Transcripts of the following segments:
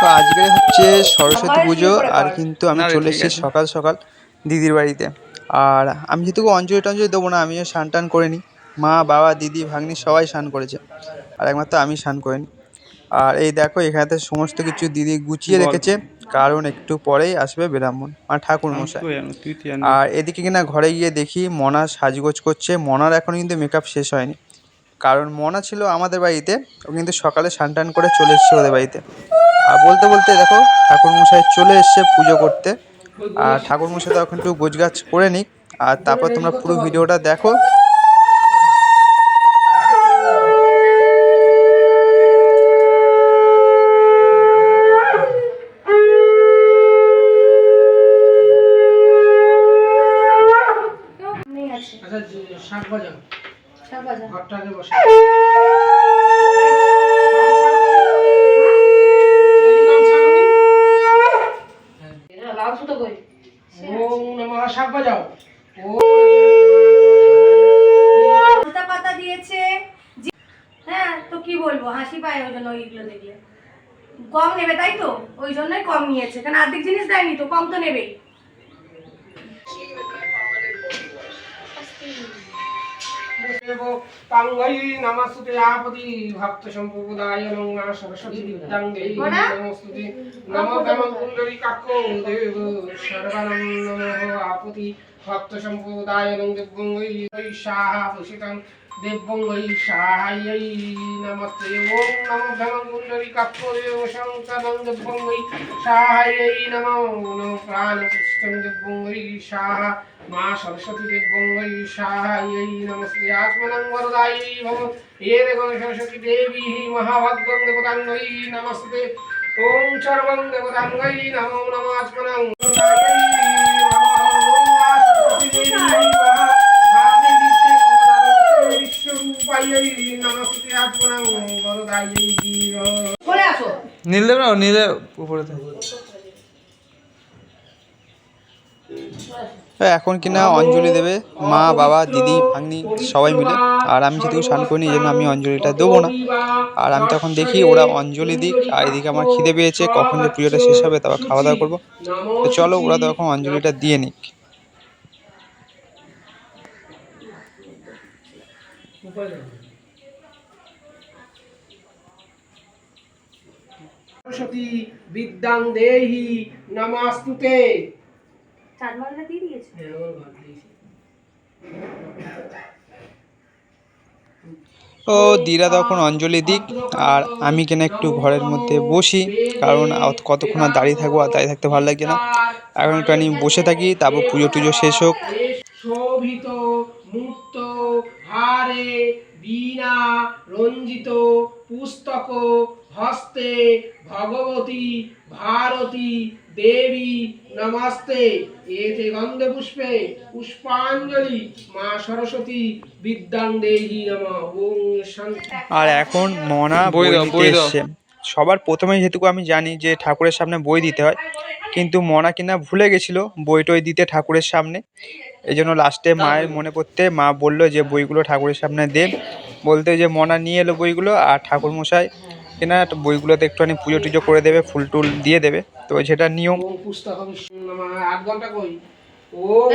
তো আজকে হচ্ছে সরস্বতী পুজো আর কিন্তু আমি চলে এসেছি সকাল সকাল দিদির বাড়িতে। আর আমি যেহেতু অঞ্জলি টঞ্জলি দেবো না আমিও স্নান টান করে নিই। মা বাবা দিদি ভাগ্নি সবাই স্নান করেছে। আর একমাত্র আমি স্নান করিনি আর এই দেখো এখানেতে সমস্ত কিছু দিদি গুছিয়ে রেখেছে। কারণ একটু পরেই আসবে ব্রাহ্মণ। আর ঠাকুর মশাই। আর এদিকে কিনা ঘরে গিয়ে দেখি মনা সাজগোজ করছে। মনার এখন কিন্তু মেকআপ শেষ হয়নি। কারণ মনা ছিল আমাদের বাড়িতে। ও কিন্তু সকালে স্নান টান করে চলে এসছে ওদের বাড়িতে। আর বলতে বলতে দেখো ঠাকুর মশাই চলে এসছে পুজো করতে। আর ঠাকুর মশাই এখন একটু গোছগাছ করে নিক। আর তারপর তোমরা পুরো ভিডিওটা দেখো। আচ্ছা শাক বাজাও। শাক ভাজা ঘরটাকে বসে লাউ সুতো কই ওম নমঃ শাক বাজাও। পাতা পাতা দিয়েছে। হ্যাঁ তো কি বলব? হাসি পায় ওই জন্য ওইগুলো দেখলে। কম নেবে, তাই তো? ওই জন্যই কম নিয়েছে। কারণ আর্ধেক জিনিস দেয়নি তো? কম তো নেবেই। দেব নমস্তুতে আপদি ভক্ত সম্প্রদায় নমঃ সরস্বতী বিদ্যাং দেহি? নমস্তুতে নমো কুণ্ডলী দেব সর্বানং নমঃ আপতি ভক্ত সম্প্রদায় দেবং দেবঙ্গৈ শাহ ভূষিতং দেবঙ্গৈ সাহায্যৈ নমস্তে। ওম নমো ব্রহ্ম কুণ্ডলী কাক্কো দেব শঙ্করং দেবঙ্গৈ সাহায্যৈ নমো নমো প্রাণ কৃষ্ণং দেবঙ্গৈ সাহা। মা সরস্বতী দেবঙ্গৈ সাহায্যৈ নমস্তে। আত্মনং বরদাयै ভব হে দেব সরস্বতী দেবী মহাভাগ্যং নমস্তে। ওম সর্বং নমঃ আত্মনং নীল দেবে না নীলে উপরে এখন কিনা অঞ্জলি দেবে, মা, বাবা, দিদি, ভাগ্নি, সবাই মিলে। আর আমি যেহেতু স্নান করিনি, এই জন্য আমি অঞ্জলিটা দেবো না। আর আমি তখন দেখি ওরা অঞ্জলি দিক, আর এদিকে আমার খিদে পেয়েছে, কখন যে পুজোটা শেষ হবে, তারপর খাওয়া দাওয়া করব। তো চলো, ওরা তখন অঞ্জলিটা দিয়ে নিক। সরস্বতী বিদ্যাং দেহি নমস্তুতে। চার মালটা দিয়ে দিয়েছে। ও দিরা তখন অঞ্জলি দিক আর আমি কিনা একটু ঘরের মধ্যে বসি কারণ কতক্ষণ আর দাঁড়িয়ে থাকব আর দাঁড়িয়ে থাকতে ভালো লাগে না। এখন একটু আমি বসে থাকি তারপর পুজো টুজো শেষ হোক। শোভিত মুক্ত হারে বীণা রঞ্জিত পুস্তক হস্তে ভগবতী ভারতী দেবী নমস্তে। এতে গন্ধে পুষ্পে পুষ্পাঞ্জলি মা সরস্বতী বিদ্যাং দেহি নম ওম শান্তি। আর এখন মনা বই দিতে সবার প্রথমে যেহেতু আমি জানি যে ঠাকুরের সামনে বই দিতে হয় কিন্তু মনা কিনা ভুলে গেছিল বই টই দিতে ঠাকুরের সামনে। এই জন্য লাস্টে মায়ের মনে পড়তে মা বলল যে বইগুলো ঠাকুরের সামনে দে। বলতে যে মনা নিয়ে এলো বইগুলো আর ঠাকুর মশাই কিনা বইগুলোতে একটুখানি পুজো টুজো করে দেবে ফুল টুল দিয়ে দেবে। তো সেটা নিয়ম। আট ঘণ্টা কই ওম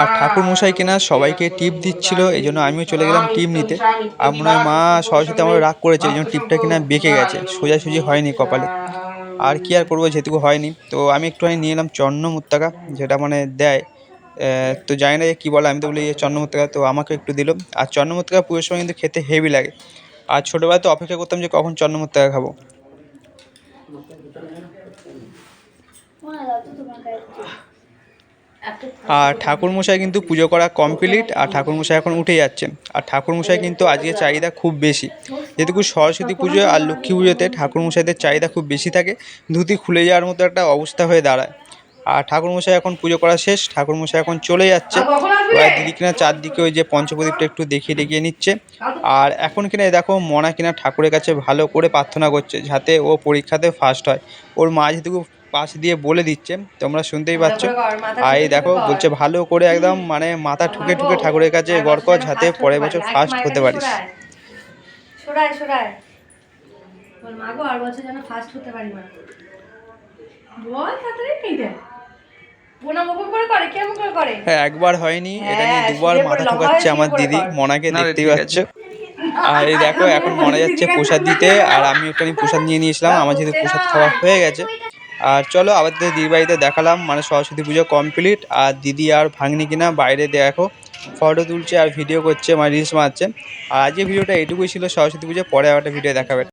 আর ঠাকুর মশাই কিনা সবাইকে টিপ দিচ্ছিল এই জন্য আমিও চলে গেলাম টিপ নিতে। আর মনে হয় মা সরস্বতী আমার রাগ করেছে এই জন্য টিপটা কিনা বেঁকে গেছে। সোজাসুজি হয়নি কপালে। আর কি আর করব যেটুকু হয়নি। তো আমি একটুখানি নিয়ে এলাম চন্ন মুত্তাকা যেটা মানে দেয়। তো জানি না যে কী বলে, আমি তো বলি যে চন্দ্রমূর্তিকা তো আমাকে একটু দিল। আর চন্দ্রমূর্তিকা পুজোর সময় কিন্তু খেতে হেভি লাগে। আর ছোটোবেলায় তো অপেক্ষা করতাম যে কখন চন্দ্রমূর্তিকা খাব। আর ঠাকুরমশাই কিন্তু পুজো করা কমপ্লিট আর ঠাকুরমশাই এখন উঠে যাচ্ছেন। আর ঠাকুরমশাই কিন্তু আজকে চাহিদা খুব বেশি। যেহেতু সরস্বতী পুজো আর লক্ষ্মী পুজোতে ঠাকুরমশাইদের চাহিদা খুব বেশি থাকে। ধুতি খুলে যাওয়ার মতো একটা অবস্থা হয়ে দাঁড়ায়। আর ঠাকুরমশাই এখন পুজো করা শেষ। ঠাকুরমশাই এখন চলে যাচ্ছে? এবার দিদি কিনা চারদিকে ওই যে পঞ্চপ্রদীপটা একটু দেখিয়ে দেখিয়ে নিচ্ছে। আর এখন কিনা দেখো মনা কিনা ঠাকুরের কাছে ভালো করে প্রার্থনা করছে যাতে ও পরীক্ষাতে ফার্স্ট হয়। ওর মা যেহেতু পাশ দিয়ে বলে দিচ্ছে। তোমরা শুনতেই পাচ্ছ। আর এই দেখো বলছে ভালো করে একদম মানে মাথা ঠুকে ঠুকে ঠাকুরের কাছে গড় কর যাতে পরের বছর ফার্স্ট হতে পারিস। বল আর বছর যেন ফার্স্ট হতে পারি মা বল তাড়াতাড়ি হ্যাঁ একবার হয়নি এটা নিয়ে হ্যাঁ, দুবার মাথা ঠোকাচ্ছে আমার দিদি মনাকে না দেখতেই পাচ্ছ? আর এই দেখো এখন মনে যাচ্ছে প্রসাদ দিতে আর আমি একটু প্রসাদ নিয়ে নিয়েছিলাম আমার যেহেতু প্রসাদ খাওয়া হয়ে গেছে। আর চলো আবার দিদির বাড়িতে দেখালাম মানে সরস্বতী পুজো কমপ্লিট আর দিদি আর ভাঙনি কিনা বাইরে দেখো ফটো তুলছে আর ভিডিও করছে মানে রিলস মারছে। আর আজকে ভিডিওটা এইটুকুই ছিল, সরস্বতী পুজো, পরে আবার একটা ভিডিও দেখাবে।